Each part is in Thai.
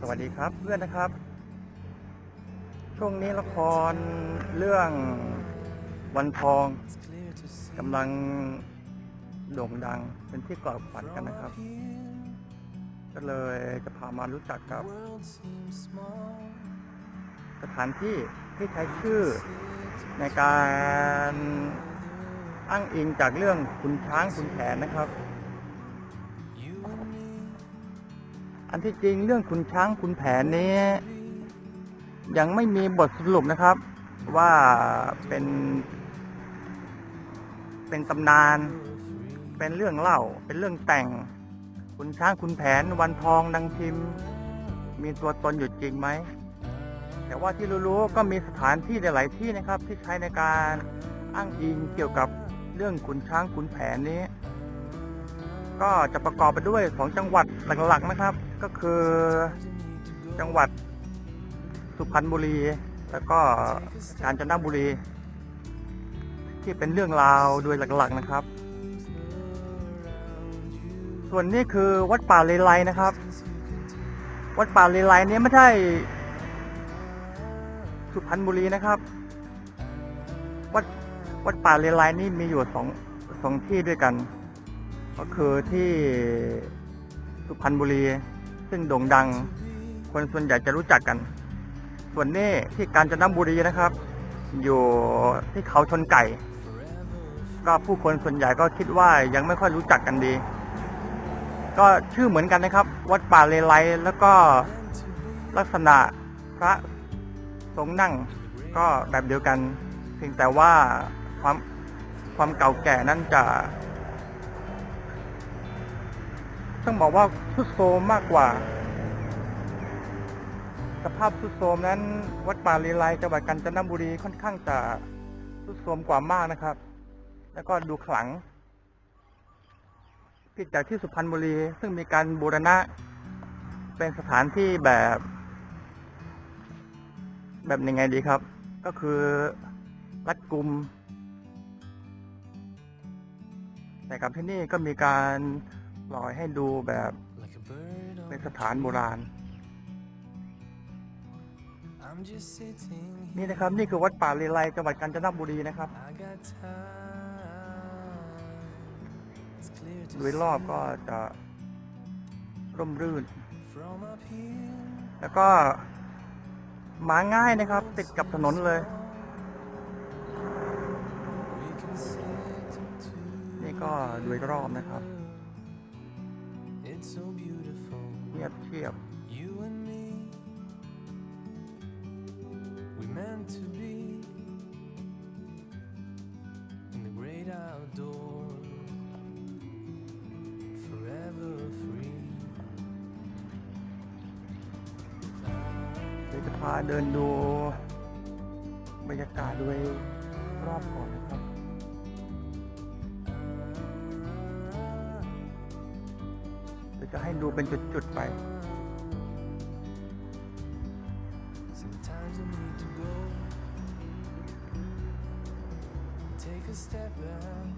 สวัสดีครับเพื่อนนะครับ ช่วงนี้ละครเรื่องวันทองกำลังโด่งดังเป็นที่กอดฝันกันนะครับ ก็เลยจะพามารู้จักกับ สถานที่ที่ใช้ชื่อในการอ้างอิงจากเรื่องคุณช้างคุณแผนนะครับ อันที่จริงเรื่องคุณช้างคุณแผนนี้ ยังไม่มีบทสรุปนะครับ ว่าเป็น เป็นตำนาน เป็นเรื่องเล่า เป็นเรื่องแต่งคุณช้างคุณแผนวันทองดังพิมพ์ มีตัวตนอยู่จริงไหมแต่ว่าที่รู้ๆก็มีสถานที่หลาย ๆ ที่นะครับ ที่ใช้ในการอ้างอิงเกี่ยวกับเรื่องขุนช้างขุนแผนนี้ ก็จะประกอบไปด้วยสองจังหวัดหลัก ๆ นะครับ ก็คือจังหวัดสุพรรณบุรี แล้วก็กาญจนบุรี ที่เป็นเรื่องราวโดยหลักๆนะครับ ส่วนนี้คือวัดป่าเลไลนะครับ วัดป่าเลไลนี้ไม่ใช่สุพรรณบุรีนะครับ วัดวัดป่าเลไลนี่มีอยู่สองสองที่ด้วยกัน ก็คือที่สุพรรณบุรี ซึ่งโด่งดัง คนส่วนใหญ่จะรู้จักกัน ส่วนนี้ที่กาญจนบุรีนะครับ อยู่ที่เขาชนไก่ ก็ผู้คนส่วนใหญ่ก็คิดว่ายังไม่ค่อยรู้จักกันดี ก็ชื่อเหมือนกันนะครับ วัดป่าเลไลแล้วก็ลักษณะพระทรงนั่งก็แบบเดียวกัน เพียงแต่ว่าความความเก่าแก่นั้นจะ ต้องบอกว่าทุดโทรมมากกว่า สภาพทุดโทรมนั้น วัดป่าลีไลจังหวัดกาญจนบุรีค่อนข้างจะทุดโทรมกว่ามากนะครับ แล้วก็ดูขลังผิดจากที่สุพรรณบุรี ซึ่งมีการบูรณะ เป็นสถานที่แบบ แบบยังไงดีครับ ก็คือรัดกุมแต่กับที่นี่ก็มีการ ปล่อยให้ดูแบบเป็นสถานโบราณ นี่นะครับนี่คือวัดป่าเลไลจังหวัดกาญจนบุรีนะครับโดยรอบก็จะร่มรื่น แล้วก็มาง่ายนะครับ ติดกับถนนเลย นี่ก็โดยรอบนะครับ เทียบเทียบ You and me, we meant to be in the great outdoors, forever free. เดี๋ยวจะพาเดินดู บรรยากาศโดยรอบก่อน ดี๋ยวจะให้ดูเป็นจุด ๆ ไป Sometimes I need to go, take a step back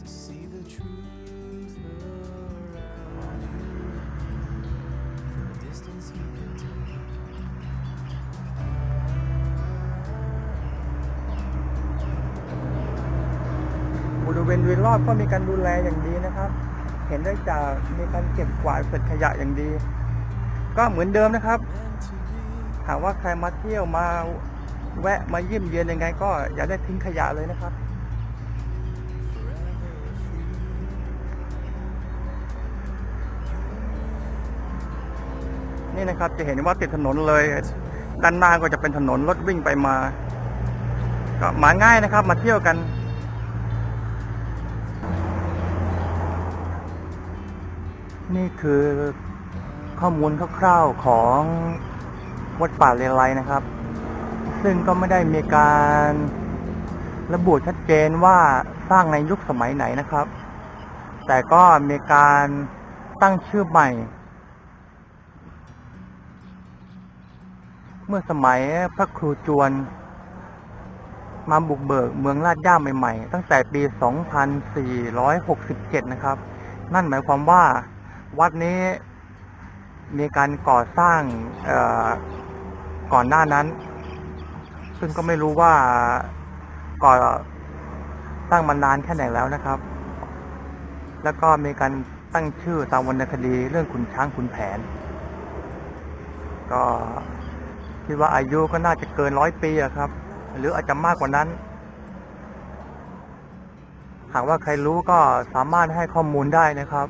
to see the truth around you. From a distance, you can tell. บริเวณโดยรอบก็มีการดูแลอย่างดีนะครับเห็นได้จากมีการเก็บกวาดเศษขยะอย่างดี ก็เหมือนเดิมนะครับ หากว่าใครมาเที่ยวมาแวะมาเยี่ยมเยียนยังไง ก็อย่าได้ทิ้งขยะเลยนะครับนี่นะครับจะเห็นว่าติดถนนเลย ด้านหน้าก็จะเป็นถนนรถวิ่งไปมา ก็มาง่ายนะครับ มาเที่ยวกัน นี่คือข้อมูลคร่าวๆของวัดป่าเลไลนะครับ ซึ่งก็ไม่ได้มีการระบุชัดเจนว่าสร้างในยุคสมัยไหนนะครับ แต่ก็มีการตั้งชื่อใหม่ เมื่อสมัยพระครูจวน มาบุกเบิกเมืองลาดย่าใหม่ๆ ตั้งแต่ปี 2467 นะครับ นั่นหมายความว่า วัดนี้มีการก่อสร้างก่อนหน้านั้น ซึ่งก็ไม่รู้ว่าก่อสร้างมานานแค่ไหนแล้วนะครับ แล้วก็มีการตั้งชื่อตามวรรณคดีเรื่องขุนช้างขุนแผน ก็คิดว่าอายุก็น่าจะเกินร้อยปีอะครับ หรืออาจจะมากกว่านั้น หากว่าใครรู้ก็สามารถให้ข้อมูลได้นะครับ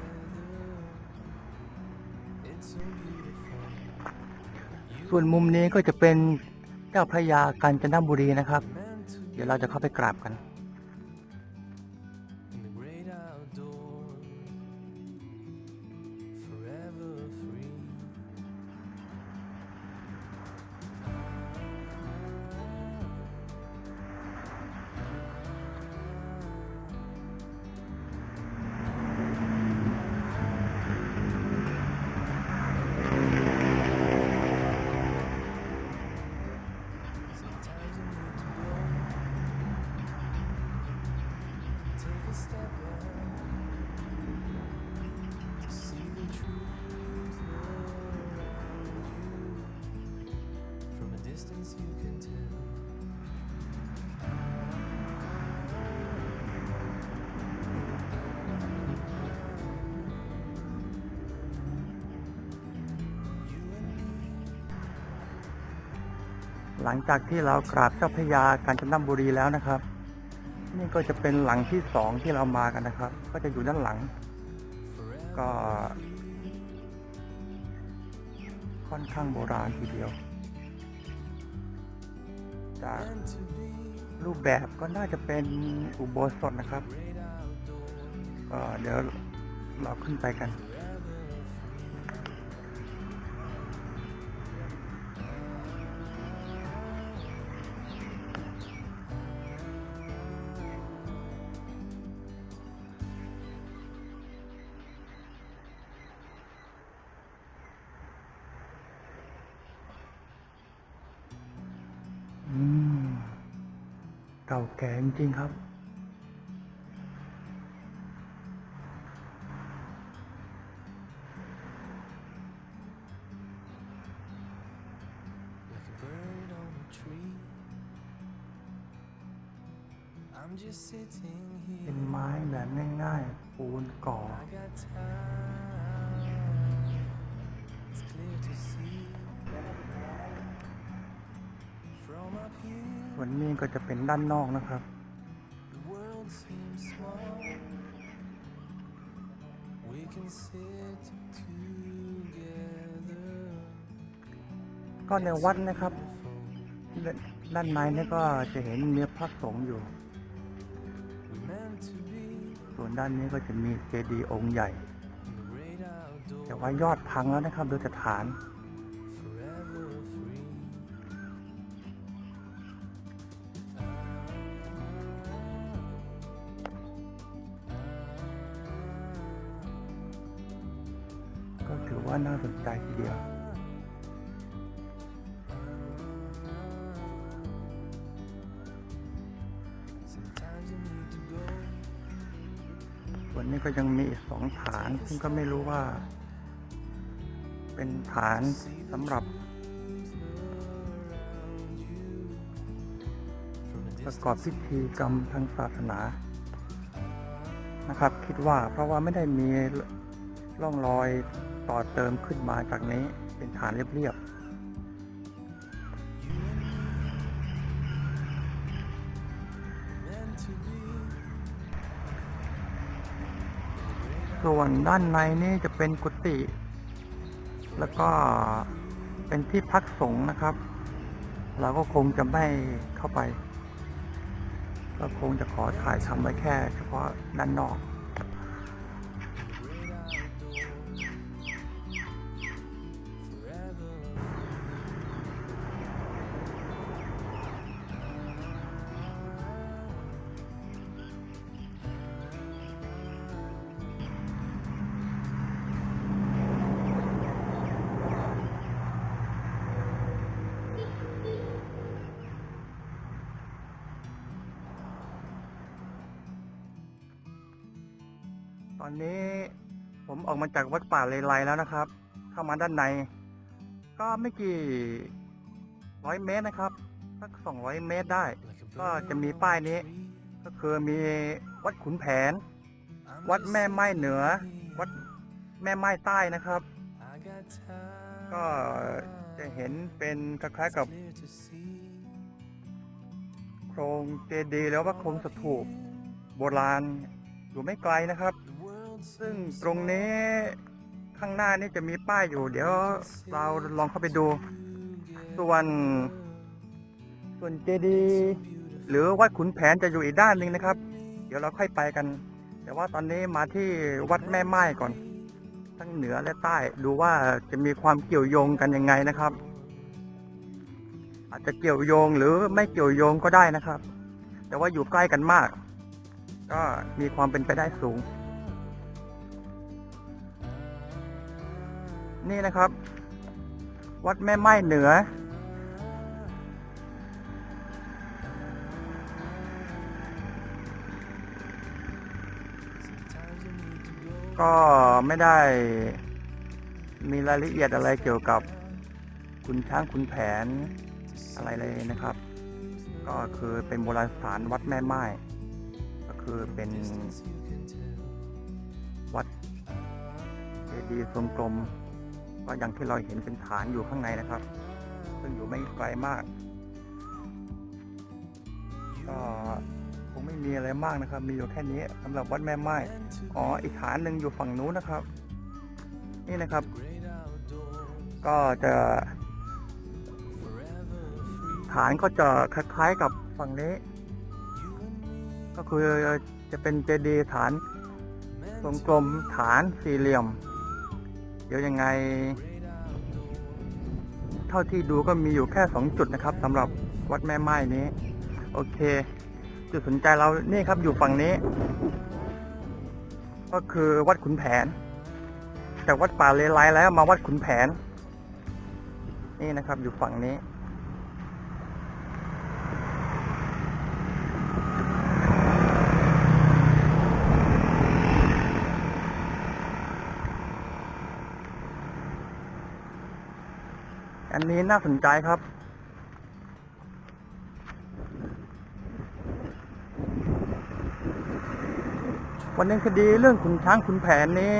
ส่วนมุมนี้ก็จะเป็นเจ้าพระยากาญจนบุรีนะครับ เดี๋ยวเราจะเข้าไปกราบกัน หลังจากที่เรากราบเจ้าพระยากาญจนบุรีแล้วนะครับ นี่ก็จะเป็นหลังที่สองที่เรามากันนะครับ ก็จะอยู่ด้านหลัง ก็ ค่อนข้างโบราณทีเดียว จากรูปแบบก็น่าจะเป็นอุโบสถนะครับ ก็เดี๋ยวเราขึ้นไปกัน เก่าแก่จริงๆครับ นด้านอกนะครับ ก็ในวัดนะครับ ด้านในนี่ก็จะเห็นมีพระสงฆ์อยู่ ส่วนด้านนี้ก็จะมีเจดีย์องค์ใหญ่ แต่ว่ายอดพังแล้วนะครับโดยสถาน ก็ไม่รู้ว่า เป็นฐานสำหรับประกอบพิธีกรรมทางศาสนา นะครับ คิดว่าเพราะว่าไม่ได้มีร่องรอยต่อเติมขึ้นมาจากนี้เป็นฐานเรียบ ส่วนด้านในนี่จะเป็นกุฏิแล้วก็เป็นที่พักสงฆ์นะครับ เราก็คงจะไม่เข้าไป เราคงจะขอถ่ายทำไว้แค่เฉพาะด้านนอก อนนี้ผมออกมาจากวัดป่าเลไลแล้วนะครับ เข้ามาด้านใน ก็ไม่กี่ร้อยเมตรนะครับ สักสองร้อยเมตรได้ ก็จะมีป้ายนี้ ก็คือมีวัดขุนแผน วัดแม่ไม้เหนือ วัดแม่ไม้ใต้นะครับ ก็จะเห็นเป็นคล้ายๆกับ โครงเจดีย์แล้วว่าโครงสถูปโบราณอยู่ไม่ไกลนะครับ ซึ่งตรงนี้ข้างหน้านี่จะมีป้ายอยู่ เดี๋ยวเราลองเข้าไปดู ส่วนส่วนเจดีย์หรือวัดขุนแผนจะอยู่อีกด้านหนึ่งนะครับ เดี๋ยวเราค่อยไปกัน แต่ว่าตอนนี้มาที่วัดแม่ไม้ก่อน ทั้งเหนือและใต้ดูว่าจะมีความเกี่ยวโยงกันยังไงนะครับ อาจจะเกี่ยวโยงหรือไม่เกี่ยวโยงก็ได้นะครับ แต่ว่าอยู่ใกล้กันมาก ก็มีความเป็นไปได้สูง นี่นะครับ วัดแม่ไม้เหนือ ก็ไม่ได้มีรายละเอียดอะไรเกี่ยวกับคุณช้างคุณแผนอะไรเลยนะครับ ก็คือเป็นโบราณสถานวัดแม่ไม้ก็คือเป็นวัดเจดีย์ทรงกลม ก็อย่างที่เราเห็นเป็นฐานอยู่ข้างในนะครับ ซึ่งอยู่ไม่ไกลมาก ก็คงไม่มีอะไรมากนะครับ มีอยู่แค่นี้สำหรับวัดแม่ไม้อ๋ออีกฐานหนึ่งอยู่ฝั่งนู้นนะครับ นี่นะครับ ก็จะ ฐานก็จะคล้ายๆกับฝั่งนี้ ก็คือจะเป็นเจดีย์ฐานทรงกลมฐานสี่เหลี่ยม ดี๋ยวยังไง เท่าที่ดูก็มีอยู่แค่สองจุดนะครับสำหรับวัดแม่ไม้นี้ โอเค จุดสนใจเรานี่ครับอยู่ฝั่งนี้ ก็คือวัดขุนแผนจากวัดป่าเลไลแล้วมาวัดขุนแผน นี่นะครับอยู่ฝั่งนี้ นี้น่าสนใจครับ วันนี้คดีเรื่องขุนช้างขุนแผนนี้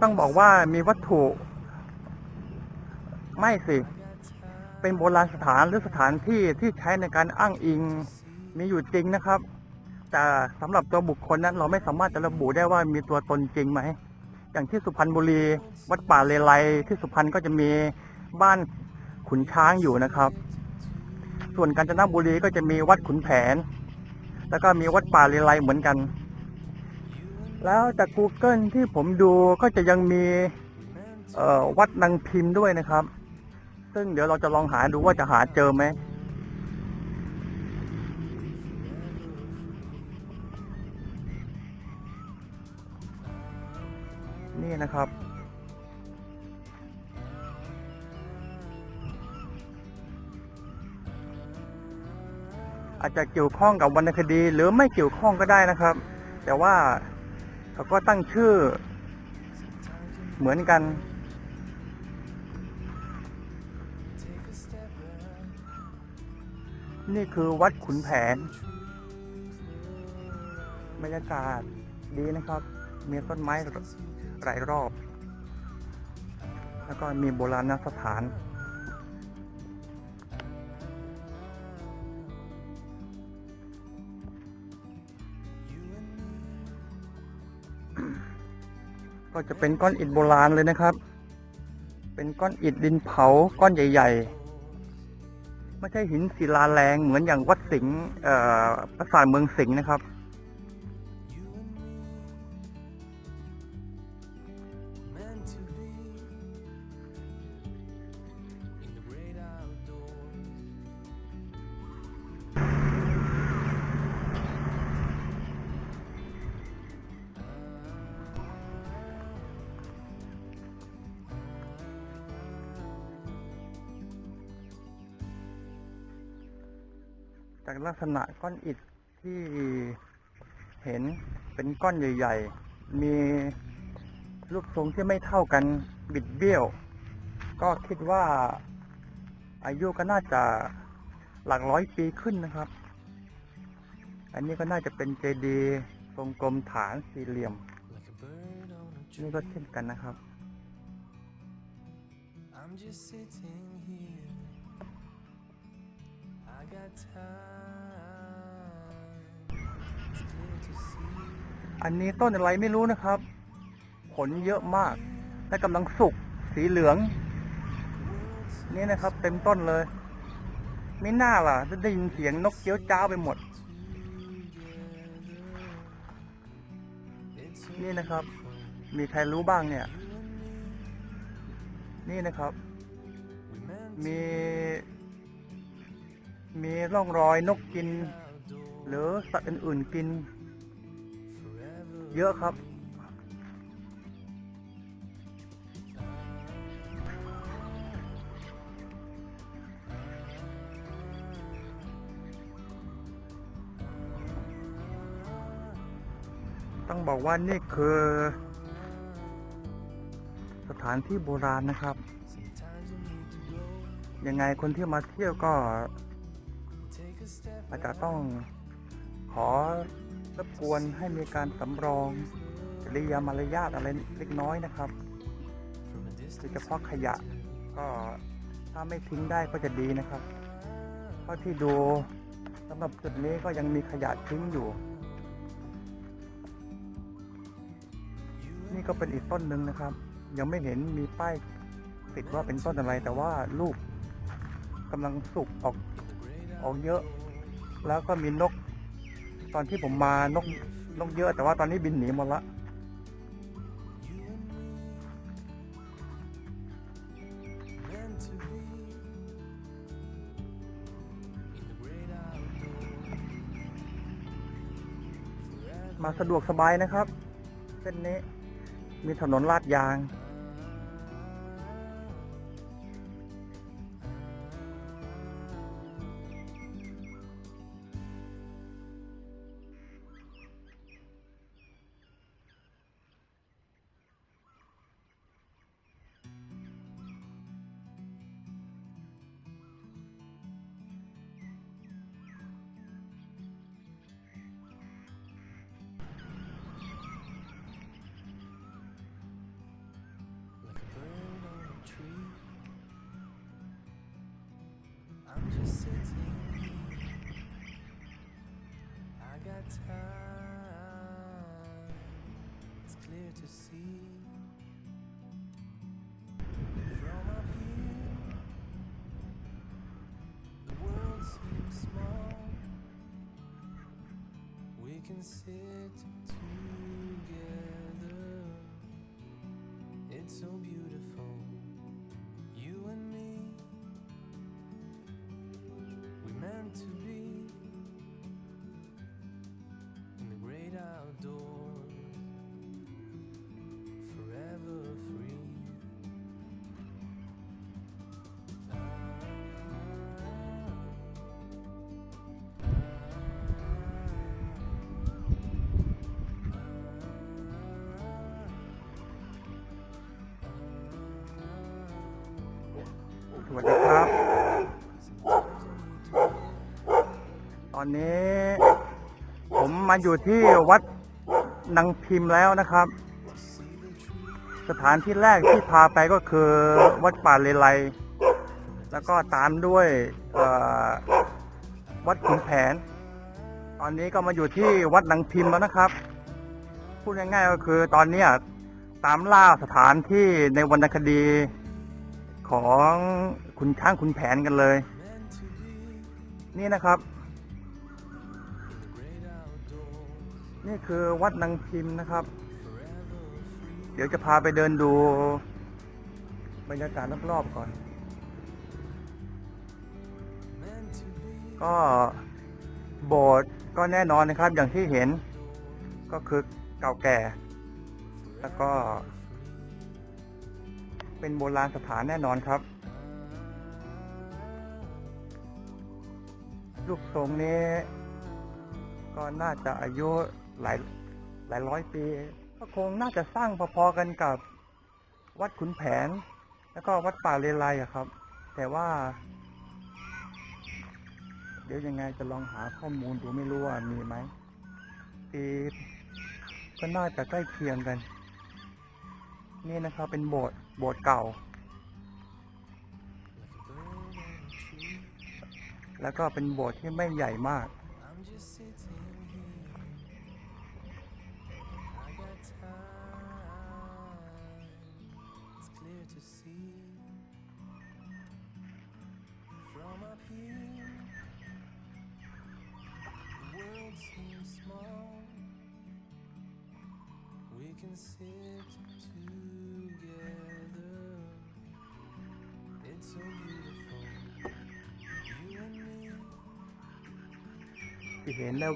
ต้องบอกว่ามีวัตถุ ไม่สิ เป็นโบราณสถานหรือสถานที่ที่ใช้ในการอ้างอิงมีอยู่จริงนะครับ แต่สำหรับตัวบุคคลนั้น เราไม่สามารถจะระบุได้ว่ามีตัวตนจริงไหมอย่างที่สุพรรณบุรี วัดป่าเลไลที่สุพรรณก็จะมี บ้านขุนช้างอยู่นะครับ ส่วนกาญจนบุรีก็จะมีวัดขุนแผน แล้วก็มีวัดป่าเลไลเหมือนกัน แล้วจาก Google ที่ผมดูก็จะยังมีวัดนางพิมพ์ด้วยนะครับ ซึ่งเดี๋ยวเราจะลองหาดูว่าจะหาเจอไหมนี่นะครับ อาจจะเกี่ยวข้องกับวรรณคดี หรือไม่เกี่ยวข้องก็ได้นะครับ แต่ว่าเขาก็ตั้งชื่อเหมือนกัน นี่คือวัดขุนแผนบรรยากาศดีนะครับ มีต้นไม้รายรอบ แล้วก็มีโบราณสถาน ก็จะเป็นก้อนอิฐโบราณเลยนะครับ เป็นก้อนอิฐดินเผาก้อนใหญ่ ๆ ไม่ใช่หินศิลาแรงเหมือนอย่างวัดสิงห์ปราสาทเมืองสิงห์นะครับ กลักษณะก้อนอิฐที่เห็นเป็นก้อนใหญ่ ๆ มีรูปทรงที่ไม่เท่ากันบิดเบี้ยว ก็คิดว่าอายุก็น่าจะหลักร้อยปีขึ้นนะครับ อันนี้ก็น่าจะเป็นเจดีย์ทรงกลมฐานสี่เหลี่ยม like a bird on a นี่ tree. ก็เช่นกันนะครับ I'm just sitting here. I got time. อันนี้ต้นอะไรไม่รู้นะครับ ผลเยอะมาก และกำลังสุก สีเหลือง นี่นะครับ เต็มต้นเลย ไม่น่าล่ะ จะได้ยินเสียงนกเกี้ยวจ้าไปหมด นี่นะครับ มีใครรู้บ้างเนี่ย นี่นะครับ มี มีร่องรอยนกกิน หรือสัตว์อื่นๆกิน เยอะครับ ต้องบอกว่านี่คือ สถานที่โบราณนะครับ ยังไงคนที่มาเที่ยวก็ อาจจะต้องขอ รบกวนให้มีการสำรองจริยามารยาทอะไรเล็กน้อยนะครับโดยเฉพาะขยะก็ถ้าไม่ทิ้งได้ก็จะดีนะครับ เพราะที่ดูสำหรับจุดนี้ก็ยังมีขยะทิ้งอยู่ นี่ก็เป็นอีกต้นหนึ่งนะครับ ยังไม่เห็นมีป้ายติดว่าเป็นต้นอะไรแต่ว่าลูกกำลังสุกออกออกเยอะ แล้วก็มีนก ตอนที่ผมมานกนกเยอะแต่ว่าตอนนี้บินหนีหมดละมาสะดวกสบายนะครับ เส้นนี้มีถนนลาดยาง to see. From up here, the world seems small. We can sit together. It's so beautiful, วัสดีครับ ตอนนี้ ผมมาอยู่ที่วัดนางพิมพ์แล้วนะครับ สถานที่แรกที่พาไปก็คือวัดป่าเลไลแล้วก็ตามด้วยวัดขุนแผน ตอนนี้ก็มาอยู่ที่วัดนางพิมพ์แล้วนะครับ พูดง่ายๆก็คือตอนนี้ตามล่าสถานที่ในวรรณคดีของ ขุนช้างขุนแผนกันเลย นี่นะครับ นี่คือวัดนางพิมพ์นะครับ เดี๋ยวจะพาไปเดินดู บรรยากาศรอบๆก่อน ก็โบสถ์ก็แน่นอนนะครับ อย่างที่เห็น ก็คือเก่าแก่ แล้วก็ เป็นโบราณสถานแน่นอนครับ รูปทรงนี้ ก็น่าจะอายุหลายหลายร้อยปี ก็คงน่าจะสร้างพอๆกันกับวัดขุนแผน แล้วก็วัดป่าเลไลอะครับ แต่ว่า เดี๋ยวยังไงจะลองหาข้อมูลดูไม่รู้ว่ามีไหมปีก็น่าจะใกล้เคียงกัน นี่นะครับเป็นโบสถ์โบสถ์เก่า แล้วก็เป็นโบสถ์ที่ไม่ใหญ่มาก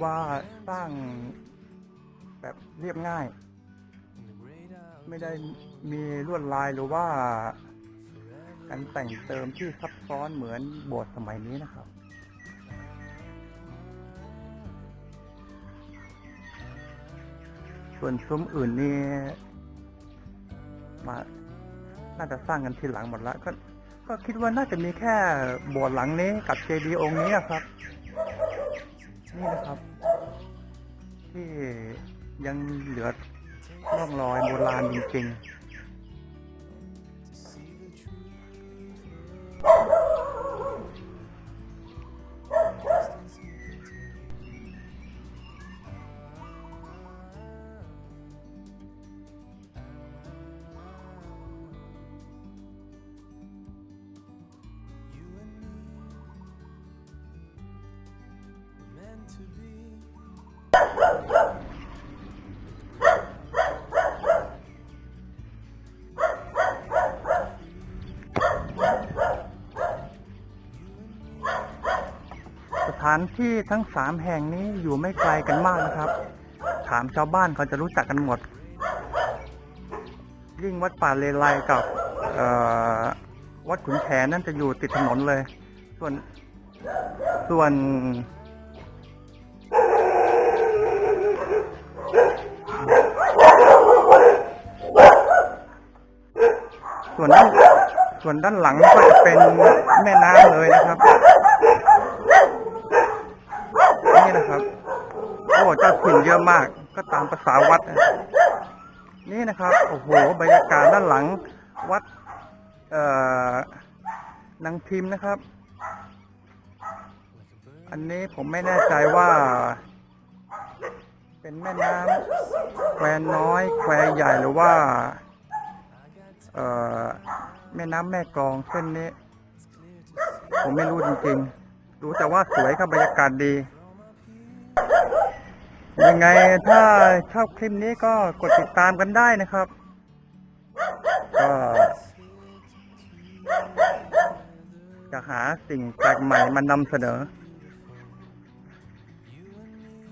ว่าสร้างแบบเรียบง่าย ไม่ได้มีลวดลายหรือว่า การแต่งเติมที่ซับซ้อนเหมือนโบสถ์สมัยนี้นะครับส่วนซุ้มอื่นนี่มา น่าจะสร้างกันทีหลังหมดแล้วก็ ก็คิดว่าน่าจะมีแค่โบสถ์หลังนี้กับเจดีย์องค์นี้ครับ นี่นะครับที่ยังเหลือร่องรอยโบราณจริงๆานที่ทั้งสามแห่งนี้อยู่ไม่ไกลกันมากนะครับ ถามชาวบ้านเขาจะรู้จักกันหมด ยิ่งวัดป่าเลไลกับวัดขุนแผนนั่นจะอยู่ติดถนนเลย ส่วนส่วนส่วนด้านส่วนด้านหลังก็จะเป็นแม่น้ำเลยนะครับ นี่นะครับ โอ้เจ้า ถิ่นเยอะมาก ก็ตามภาษาวัด นี่นะครับ โอ้โห บรรยากาศด้านหลังวัดนางพิมพ์นะครับ อันนี้ผมไม่แน่ใจว่า เป็นแม่น้ำแควน้อย แควใหญ่หรือว่าแม่น้ำแม่กลองเส้นนี้ ผมไม่รู้จริงๆ รู้แต่ว่าสวยครับบรรยากาศดี ยังไงถ้าชอบคลิปนี้ก็กดติดตามกันได้นะครับ ก็จะหาสิ่งแปลกใหม่มานำเสนอ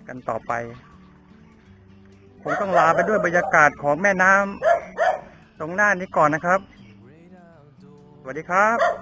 กันต่อไป ผมต้องลาไปด้วยบรรยากาศของแม่น้ำตรงหน้านี้ก่อนนะครับ สวัสดีครับ